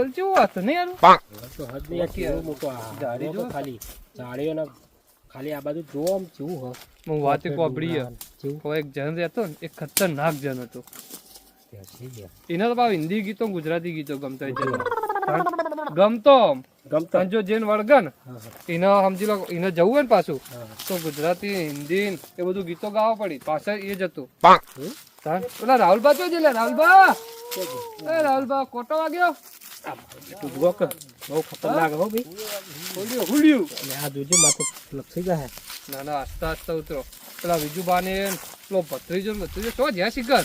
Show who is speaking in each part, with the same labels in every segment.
Speaker 1: જંગલ જેવું હતું ને યાર
Speaker 2: મોટો
Speaker 1: ઝાડી જો.
Speaker 2: ખાલી ઝાડીઓના ખાલી આ બાજુ જો આમ જેવું હ.
Speaker 1: હું વાતે
Speaker 2: કેવું
Speaker 1: કોઈ એક જન રહેતો ને એક ખતરનાક જન હતો. એના તો ભાવ હિન્દી ગીતો ગુજરાતી ગીતો ગમતા હોય જન ગમતો
Speaker 2: ગમતો.
Speaker 1: જો જેન વળગન એને સમજી લો એને જવું હોય ને પાછું તો ગુજરાતી હિન્દી એ બધું ગીતો ગાવા પડી. પાછળ એ જ હતું.
Speaker 2: રાહુલ
Speaker 1: બાજુ પેલા રાહુલબા તો છે રાહુલબા રાહુલબા કોટો વાગ્યો?
Speaker 2: કે ખતરનાક હો ભાઈ
Speaker 1: આસ્તા ઉતરો પેલા બીજું બાને પેલો ભત્રીજો ભત્રીજો તો જ્યાં શિખર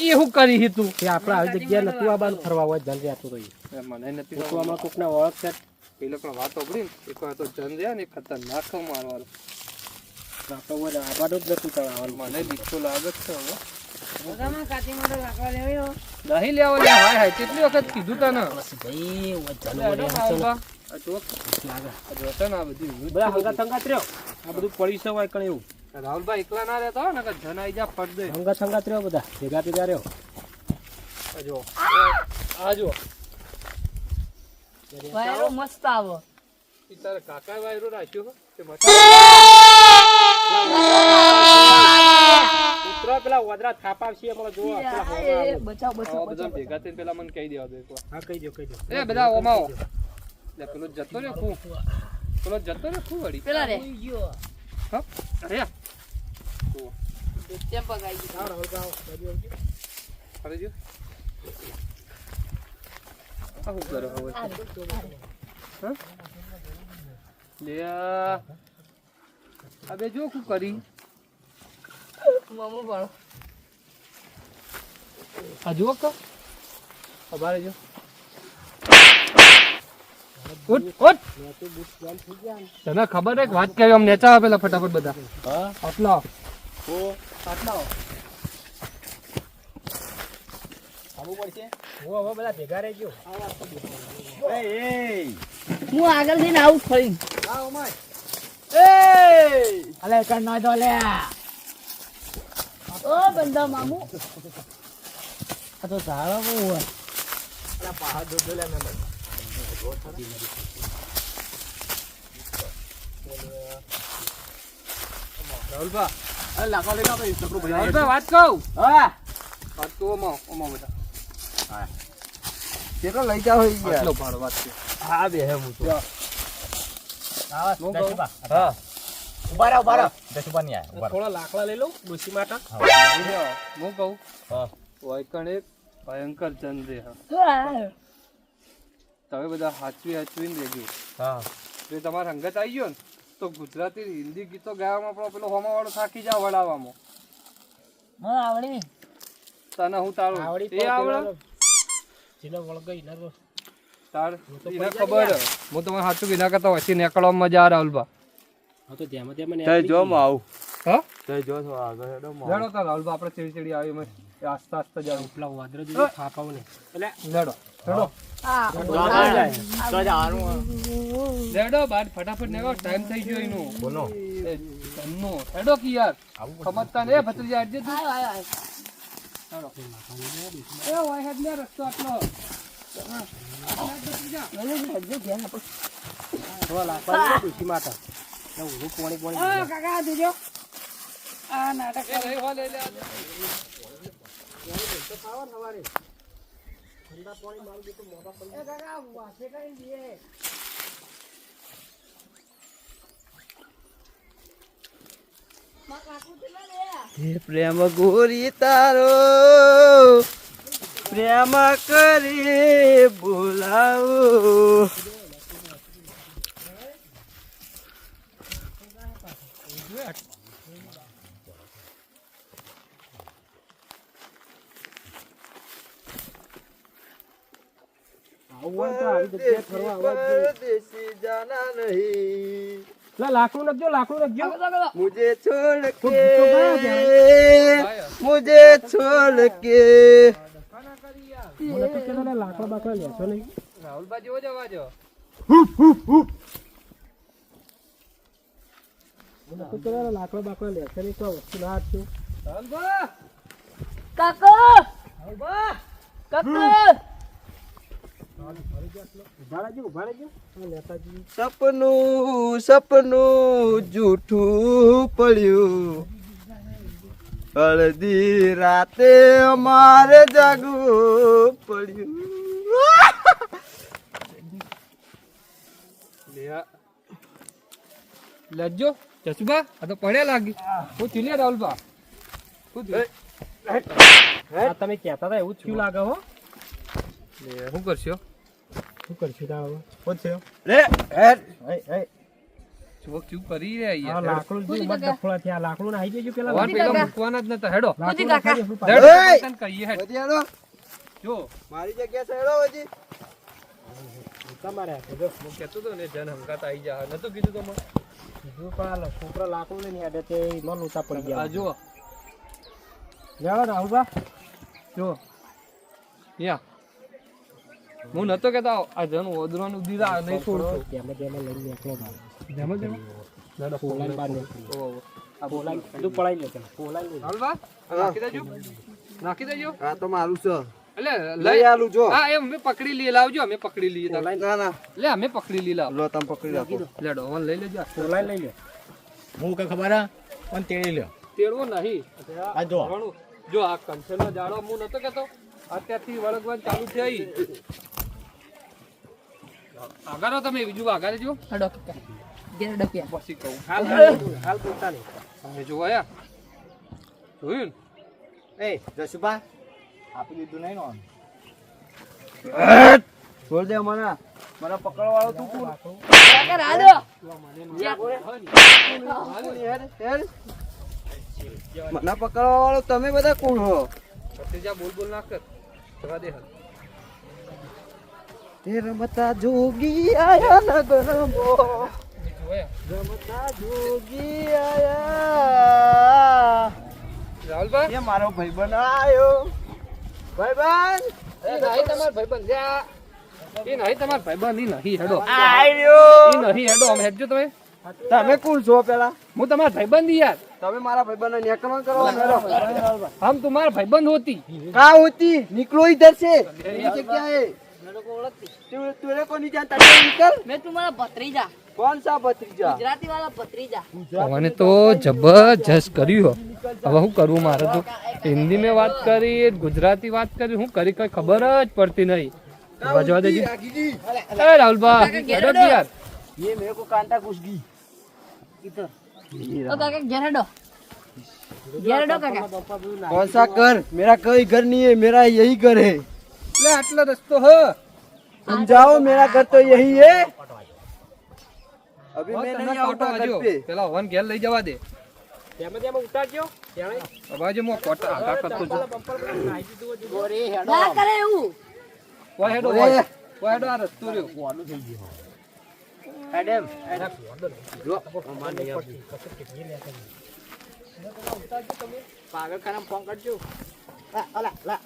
Speaker 1: એ હું કરી હી તે
Speaker 2: આપણે આવી જગ્યા નતું આ ફરવા હોય જન રહેતું તો.
Speaker 1: મને નથી
Speaker 2: તો આમાં કોકને ઓળખ છે
Speaker 1: પેલો પણ વાતો ને એક વાર તો જન રહ્યા ને ખતરનાક મારવાનો
Speaker 2: આપણે જ નથી ચડાવવાનું
Speaker 1: મને તો લાગે છે હવે નહીં લેવા લે હાય હાય કેટલી વખત કીધું તને?
Speaker 2: બસ ભાઈ પડી
Speaker 1: રાહુલભાઈ એકલા ના રહેતા હોય ને જન આઈ જા ફટ દે.
Speaker 2: હંગાત રહ્યો બધા. ભેગા ભેગા રહ્યો.
Speaker 1: આ જો આ જો.
Speaker 3: વાયરો મસ્ત આવો.
Speaker 1: તારા કાકા વાયરો રાખ્યો હો? તે
Speaker 2: ઉતરો પેલા વદરા થાપા છે એમાં જોવો પેલા હોવા
Speaker 3: એ,
Speaker 2: આવે.
Speaker 3: બચાવ બચાવ
Speaker 1: બધા ભેગા થઈને પેલા મને કહી દેવા દો એક
Speaker 2: હા કહી દો કહી દો.
Speaker 1: એ બધા ઓમાઓ લે પેલો જતો રે ખૂબ પેલો જતો રે ખૂબ વળી.
Speaker 3: પેલા રે.
Speaker 1: હા અરે
Speaker 3: તેમ પગાઈ ગયું?
Speaker 2: આવો ભાઈ, આવો. બાજુ આવજો.
Speaker 1: અરે જો. આ શું કરે હવે. હા? લે આ. આ બે જો શું કરી?
Speaker 3: મમ્મો પણ
Speaker 1: આ જુઓ કો અબારે જો. તને ખબર એક વાત કરી આમ નેચા આપેલા ફટાફટ બધા
Speaker 2: હા
Speaker 1: આટલા આટલા
Speaker 2: આવવું પડશે ઓ હવે બધા ભેગા રહેજો એ એ
Speaker 3: હું આગળ થઈને આવું ફરી અલે કર ના દો લે ઓ બંદા મામુ.
Speaker 2: આ તો ઝાડો બહુ હોય.
Speaker 1: રાહુલભા
Speaker 2: અરે લાકડો લઈને આપણે છોકરું
Speaker 1: વાત કહું
Speaker 2: હા.
Speaker 1: વાત કહું ઓમાં ઓમાં બધા
Speaker 2: કેટલો લઈ જાવ
Speaker 1: આટલો ભાડો વાત છે.
Speaker 2: હા બે હે હું તો.
Speaker 1: હું.
Speaker 2: હા.
Speaker 4: ઊભા રહો ઊભા રહો. દસુબા નહીં આયા ઊભા
Speaker 2: થોડા લાકડા લઈ લઉં ડોસી માટે.
Speaker 1: હું કહું?
Speaker 4: હા.
Speaker 1: વાયકણ એક ભયંકર ચંદ્રે હા. તમે બધા હાચવી હાચવીને રહેજો.
Speaker 4: હા.
Speaker 1: જો તમારે અંગત આવી ગયો ને તો ગુજરાતી હિન્દી ગીતો ગાવામાં પણ પેલો હોમા વાળો થાકી જાવ વડાવામાં.
Speaker 3: મને આવડી.
Speaker 1: તને હું તારું
Speaker 2: આવડી
Speaker 1: એ આવડે?
Speaker 2: જીલો વળગઈ ના
Speaker 1: તાર એને ખબર હું તમને સાચું કીધા કરતા વસી નીકળવા મજા આ રાહુલભા
Speaker 2: હા તો ધ્યાન ધ્યાન
Speaker 4: મને જો માં આવું.
Speaker 1: હા?
Speaker 4: તે જો તો આગળ હેડો માં
Speaker 1: લડો તો રાહુલભા આપણે ચીડી ચીડી આવી મે આસ્તા આસ્તા જાવ
Speaker 2: ઉપલા વાદળો જો ખાપાવ ને એટલે
Speaker 1: લેડો લેડો
Speaker 3: હા.
Speaker 1: લેડો બાર ફટાફટ નેવો ટાઈમ થઈ ગયો એનો.
Speaker 4: બોલો.
Speaker 1: એ હેડો કી યાર ખમતતા ને ભત્રીજા આજે તું.
Speaker 3: આયો આયો આયો
Speaker 1: એ વાય હેડ ને રસ્તો આટલો.
Speaker 2: થોડા લાકડા લઈ લો ડોસી માટે એટલે ઊંધું પોણી પોણી
Speaker 3: કાકા દેજો આ નાટક કાકા વાસે કરી દે
Speaker 4: પ્રેમ ગોરી તારો પ્રેમ કરી બોલાવો પરદેશી જાના નહીં.
Speaker 2: લાકડું નખજો
Speaker 4: છોડ
Speaker 2: કે મુજે છોડ કે. લાકડા બાકડા લેશો નહીં.
Speaker 1: રાહુલભાઈ જોવો
Speaker 2: લાકડા બાકડા લેશે નહીં તો વસ્તુ ના આપશું.
Speaker 3: કાકો! કાકો!
Speaker 4: સપનું સપનું જૂઠું પડ્યું. અડધી રાતે અમારે જાગવું પડ્યું.
Speaker 1: લે આ. લેજો જસુભા આ તો પડ્યા લાગી. હું રાહુલભા? થયું?
Speaker 2: હા તમે કહેતા હતા એવું જ થયું લાગે હો.
Speaker 1: લે શું કરશો?
Speaker 2: શું કરશું તા હવે રે થયું
Speaker 4: રે હેડ
Speaker 1: ચોક ચૂપ કરી રહ્યા
Speaker 2: આ લાકડું જેવું
Speaker 5: કાકા.
Speaker 2: ડફોળા થયા લાકડું નાહી જજો પેલા
Speaker 1: વન પેલા મૂકવાના જ નતા. હેડો.
Speaker 5: પૂછી કાકા.
Speaker 1: હેડો, કહીએ હેડ
Speaker 4: વધી હેડો.
Speaker 1: જો.
Speaker 4: મારી જગ્યા સહેડો હજી
Speaker 2: તમારે જો.
Speaker 1: હું કહેતો તો ને જન હંકાત આવી જા. નતો કીધું તો મને
Speaker 2: છોકરા લાકડું નહીં હેડે તે મન ઉતા પડી ગયા.
Speaker 1: જો
Speaker 2: લેવા રાહુબા
Speaker 1: જો. યા. હું નતો કેતો આ જન ઓદરવાનું દીધા નહીં છોડતો
Speaker 2: તેમાં તેમાં લઈને નીકળો.
Speaker 1: જેમ જેમાં લડો
Speaker 2: પોલાઈને બહાર નીકળો. આ પોલાઈને બધું પડાઈ લે પેલા. પોલાઈને લે.
Speaker 1: હાલ બા. નાખી દેજો. નાખી દેજો.
Speaker 4: હા તો મારું છે.
Speaker 1: એટલે
Speaker 4: લઈ
Speaker 1: લઈ
Speaker 4: આલું જો.
Speaker 1: હા એ મેં પકડી લઈ લાવજો અમે પકડી લઈએ.
Speaker 4: ના ના.
Speaker 1: લે અમે પકડી લઈ લાવ.
Speaker 4: લો તમે પકડી રાખો.
Speaker 1: લેડો ઓન લઈ લેજો
Speaker 2: પોલાઈને લઈ લે.
Speaker 6: હું કે ખબર હા? પણ તેડી લ્યો.
Speaker 1: તેડવો નહીં.
Speaker 6: આ જો.
Speaker 1: જો આ કંસેલનો જાડો હું નતો કેતો. અત્યારથી વળગવાનું ચાલુ થઈ. આગળ તમે બીજું આગળ જો
Speaker 5: હડો કાકા. ડપ્યા.
Speaker 1: પછી કહું
Speaker 2: હાલ હાલ પૂછતા નહીં
Speaker 1: તમે જોયા જોયું
Speaker 6: એ, જશુભા, આપી દીધું નહીં નો
Speaker 4: છોડ દે મને. મને પકડવાળો તું કોણ?
Speaker 5: કાકા
Speaker 4: હેડ મને પકડવાળો તમે બધા કોણ હો?
Speaker 1: બોલ બોલ ના કર. જવા દે, હાલ.
Speaker 4: તે રમતા જોગી આયા નગરમો
Speaker 1: જોયા
Speaker 4: રમતા જોગી આયા
Speaker 1: રાહુલભાઈ
Speaker 4: એ મારો ભાઈબંધ આયો ભાઈબંધ
Speaker 1: એ નહીં તમાર ભાઈબંધ જા. એ નહીં તમાર ભાઈબંધ ઈ નહીં હેડો
Speaker 4: આયો
Speaker 1: ઈ નહીં હેડો આમ હેડજો તમે
Speaker 4: તમે કોણ છો પેલા
Speaker 1: હું તમાર ભાઈબંધ ઈ યાર
Speaker 4: તમે મારા ભાઈબંધ નેકમાં કરો મેરો
Speaker 1: हम तुम्हारा भाईबंद होती
Speaker 4: कहा होती निकलो इधर से ये क्या है तू तेरे को नहीं जानता चल निकल
Speaker 5: મેં તમારા ભત્રીજા
Speaker 4: कौन सा भतीजा
Speaker 5: ગુજરાતી વાળા ભત્રીજા
Speaker 1: મને તો જબરજસ્ત કર્યું હવે શું કરવું મારે તો હિન્દી મેં વાત કરી ગુજરાતી વાત કરી હું કરી કઈ ખબર જ પડતી નહીં જવા દેજો એ રાહુલભાઈ હેડો જ યાર
Speaker 4: ये मेरे को कांटा घुस गई
Speaker 5: ઓ કાકા ઘેર હડો ઘેર હડો કાકા
Speaker 4: कौन सा घर मेरा कोई घर नहीं है मेरा यही घर है
Speaker 1: ले આટલો રસ્તો હ.
Speaker 4: સમજાવો મેરા ઘર તો યહી હે.
Speaker 1: અભી
Speaker 4: મેં નહીં
Speaker 1: આવતા
Speaker 4: ઘર
Speaker 1: પેલા વન ઘેર લઈ જવા દે.
Speaker 2: તેમાં તેમાં ઉતારજો. તેણે
Speaker 1: અબાજે મો કોટા આગા કરતો
Speaker 2: જો. ગોરી હેડો.
Speaker 5: ના કરે એવું.
Speaker 1: વો હેડો વો. વો હેડો આ રસ્તો રહ્યો.
Speaker 4: કોનું
Speaker 2: થઈ
Speaker 6: ગયો?
Speaker 3: એડમ
Speaker 6: એડમ
Speaker 2: જો અમાર નહીં આવતી. કશું કેટલી લેતા
Speaker 6: પાગલ કરમ
Speaker 2: ફોન કરજો.
Speaker 4: લા લા લા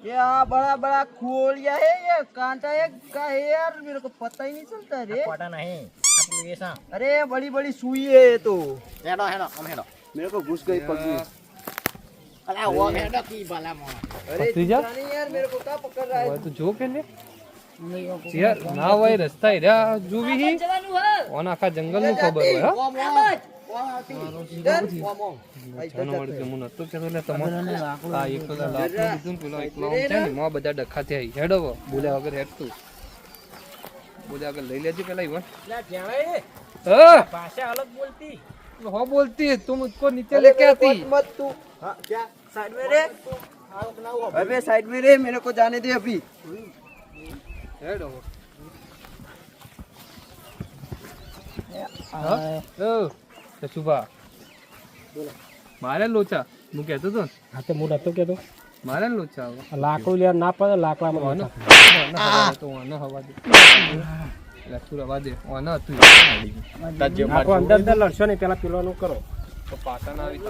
Speaker 4: ये बड़ा बड़ा खोलिया है ये कांटा है का है यार मेरे को पता ही नहीं चलता रे
Speaker 6: કોટા નહીં આપણું એ સા
Speaker 4: अरे बड़ी बड़ी सुई है ये तो
Speaker 6: હેડો હેડો આમ હેડો
Speaker 4: मेरे को घुस गई पग में
Speaker 6: અલા ઓ હેડો કી ભલા મોણા
Speaker 4: अरे
Speaker 1: भतीजा?
Speaker 4: दिखा नहीं यार मेरे को क्या पकड़ रहा है
Speaker 1: હવે તું જો કે લે યાર ના હોય રસ્તા હેર્યા જોવી હી
Speaker 5: જવાનું હ
Speaker 1: ઓન આખા જંગલ નું ખબર હોય હા
Speaker 6: ઓમ ઓમ ઓમ આવતી ઓમ ઓમ
Speaker 1: જાનો વળી કે હું નતો કહેતો એટલે તમારે આ એકલો લાકડું લીધું ને પેલો એકલો આમ છે ને માં બધા ડખા થયા હેડો હવે. બોલ્યા વગર હેડતું બોલ્યા વગર લઈ લેજે પેલા ઈવન
Speaker 2: લે જાણે
Speaker 1: હા
Speaker 2: ભાષા અલગ બોલતી
Speaker 1: हो बोलती है तुम उसको नीचे
Speaker 4: अरे
Speaker 1: लेके
Speaker 4: मेरे को
Speaker 1: आती
Speaker 4: मत तू हाँ, क्या साइड में रे अबे साइड में रे मेरे को जाने दे अभी
Speaker 1: હેડો હા ઓ સુભા મારે લોચા. હું કહેતો તો
Speaker 2: હા તો હું નતો કહેતો.
Speaker 1: મારે લોચા
Speaker 2: લાકડું લે ના પડે લાકડામાં
Speaker 1: ઓનો. તો હવા દે લાકડું હવા દે. ઓનો હતું
Speaker 2: આખો અંદર અંદર લડશો નહીં પેલા પેલાનું કરો.
Speaker 1: તો પાટા ના
Speaker 4: આવી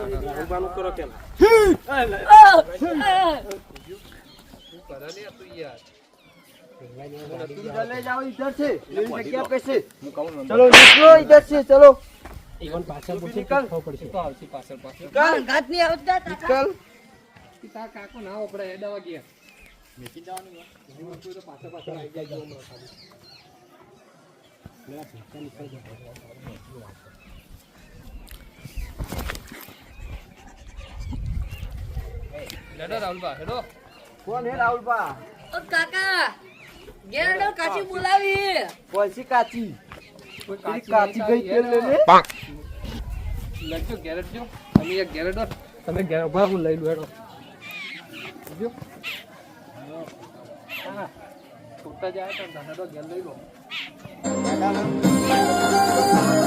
Speaker 4: ચલો નીકળો ઇધર છે
Speaker 2: ચલો. Iwan pasal
Speaker 4: pasal
Speaker 2: kau pasal
Speaker 1: pasal. Kita pasal pasal.
Speaker 4: Kau
Speaker 5: ni harus dah. Kita
Speaker 4: kaku
Speaker 1: nak ada lagi. Mesti dah ni.
Speaker 7: Hello. Kuan ni
Speaker 1: Raul ya, Oh
Speaker 3: kakak, gelar kasih
Speaker 4: mulai. Kuan si kasih. કાચી
Speaker 3: ગઈ તેલ
Speaker 1: હેડો.
Speaker 3: લઈને
Speaker 1: લખજો Garrett જો તમે એક Garrett તમે ઘેર ઊભા હું લઈ લો હેડો. જો. હા છૂટા જાય તો ઘેર લઈ લો.
Speaker 3: દાદા